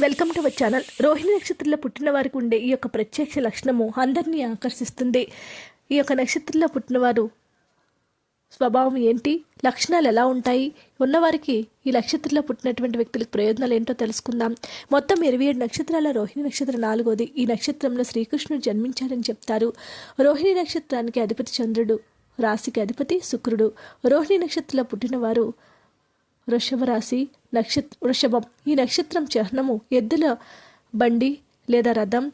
Welcome to our channel Rohini నక్షత్రంలో పుట్టిన వారికి ఉండే ఈ యొక్క ప్రత్యక్ష లక్షణము అందరినీ ఆకర్షిస్తుంది. ఈ యొక్క నక్షత్రంలో పుట్టినవారు స్వభావం ఏంటి? లక్షణాలు ఎలా ఉంటాయి? ఉన్నవారికి ఈ నక్షత్రంలో పుట్టినటువంటి వ్యక్తులకు ప్రయోజనాలు ఏంటో తెలుసుకుందాం. మొత్తం ఇరవై ఏడు నక్షత్రాల రోహిణి నక్షత్రం నాలుగోది. ఈ నక్షత్రంలో శ్రీకృష్ణుడు జన్మించారని చెప్తారు. రోహిణి నక్షత్రానికి అధిపతి చంద్రుడు రాశికి అధిపతి శుక్రుడు. రోహిణి నక్షత్రంలో పుట్టినవారు వృషభ రాశి నక్షత్ర వృషభం. ఈ నక్షత్రం చిహ్నము ఎద్దుల బండి లేదా రథం.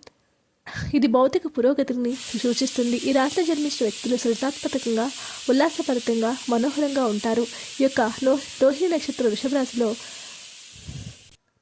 ఇది భౌతిక పురోగతిని సూచిస్తుంది. ఈ రాశిలో జన్మించిన వ్యక్తులు సృజనాత్మకంగా ఉల్లాసపరితంగా మనోహరంగా ఉంటారు. ఈ యొక్క లో రోహిణి నక్షత్రం వృషభ రాశిలో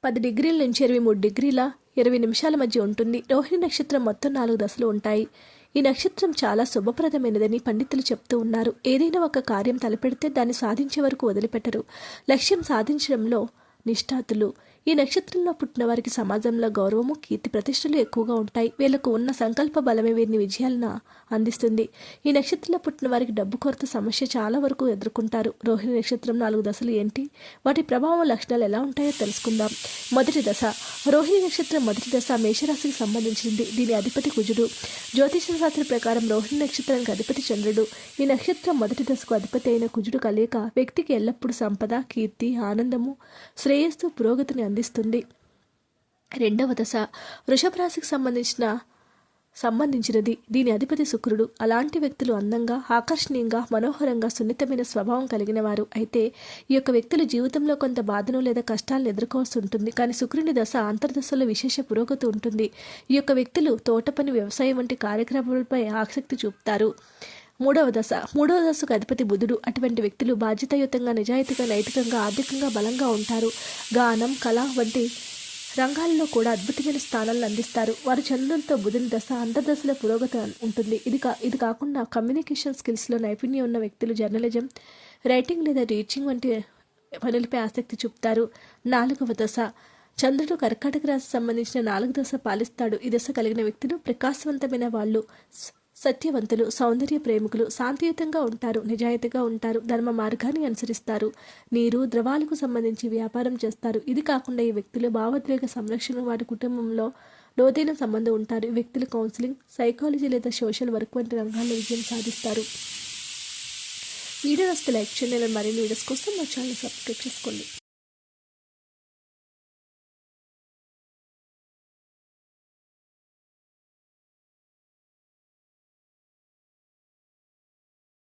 పది డిగ్రీల నుంచి ఇరవై మూడు డిగ్రీల ఇరవై నిమిషాల మధ్య ఉంటుంది. రోహిణి నక్షత్రం మొత్తం నాలుగు దశలు ఉంటాయి. ఈ నక్షత్రం చాలా శుభప్రదమైనదని పండితులు చెప్తూ ఉన్నారు. ఏదైనా ఒక కార్యం తలపెడితే దాన్ని సాధించే వరకు వదిలిపెట్టరు. లక్ష్యం సాధించడంలో నిష్ఠాతులు. ఈ నక్షత్రంలో పుట్టిన వారికి సమాజంలో గౌరవము కీర్తి ప్రతిష్టలు ఎక్కువగా ఉంటాయి. వీళ్ళకు ఉన్న సంకల్ప బలమే వీరిని విజయాలను అందిస్తుంది. ఈ నక్షత్రంలో పుట్టిన వారికి డబ్బు కొరత సమస్య చాలా వరకు ఎదుర్కొంటారు. రోహిణి నక్షత్రం నాలుగు దశలు ఏంటి? వాటి ప్రభావం లక్షణాలు ఎలా ఉంటాయో తెలుసుకుందాం. మొదటి దశ. రోహిణి నక్షత్రం మొదటి దశ మేషరాశికి సంబంధించింది. దీని అధిపతి కుజుడు. జ్యోతిష శాస్త్ర ప్రకారం రోహిణి నక్షత్రానికి అధిపతి చంద్రుడు. ఈ నక్షత్రం మొదటి దశకు అధిపతి అయిన కుజుడు కలయిక. వ్యక్తికి ఎల్లప్పుడూ సంపద కీర్తి ఆనందము శ్రేయస్సు పురోగతిని అందిస్తుంది రెండవ దశ వృషభ రాశికి సంబంధించిన సంబంధించినది. దీని అధిపతి శుక్రుడు. అలాంటి వ్యక్తులు అందంగా ఆకర్షణీయంగా మనోహరంగా సున్నితమైన స్వభావం కలిగిన వారు అయితే ఈ యొక్క వ్యక్తులు జీవితంలో కొంత బాధను లేదా కష్టాలను ఎదుర్కోవాల్సి ఉంటుంది. కానీ శుక్రుని దశ అంతర్దశలో విశేష పురోగతి ఉంటుంది. ఈ యొక్క వ్యక్తులు తోట పని వ్యవసాయం వంటి కార్యక్రమాలపై ఆసక్తి చూపుతారు. మూడవ దశ. మూడవ దశకు అధిపతి బుధుడు. అటువంటి వ్యక్తులు బాధ్యతాయుతంగా నిజాయితీగా నైతికంగా ఆర్థికంగా బలంగా ఉంటారు. గానం కళ వంటి రంగాల్లో కూడా అద్భుతమైన స్థానాలను అందిస్తారు. వారు చంద్రులతో బుధుని దశ అంతర్దశలో పురోగతి ఉంటుంది. ఇది కా ఇది కాకుండా కమ్యూనికేషన్ స్కిల్స్లో నైపుణ్యం ఉన్న వ్యక్తులు జర్నలిజం రైటింగ్ లేదా టీచింగ్ వంటి పనులపై ఆసక్తి చూపుతారు. నాలుగవ దశ. చంద్రుడు కర్కాటక రాశి సంబంధించిన నాలుగు దశ పాలిస్తాడు. ఈ దశ కలిగిన వ్యక్తులు ప్రకాశవంతమైన వాళ్ళు. సత్యవంతులు సౌందర్య ప్రేమికులు శాంతియుతంగా ఉంటారు నిజాయితీగా ఉంటారు ధర్మ మార్గాన్ని అనుసరిస్తారు. నీరు ద్రవాలకు సంబంధించి వ్యాపారం చేస్తారు. ఇది కాకుండా ఈ వ్యక్తులు భావోద్వేగ సంరక్షణ వారి కుటుంబంలో లోతైన సంబంధం ఉంటారు. ఈ వ్యక్తులు కౌన్సిలింగ్ సైకాలజీ లేదా సోషల్ వర్క్ వంటి రంగాల్లో విజయం సాధిస్తారు. వీడియో వస్తే లైక్ చేయండి. మరిన్ని వీడియోస్ కోసం మా ఛానల్ సబ్స్క్రైబ్ చేసుకోండి.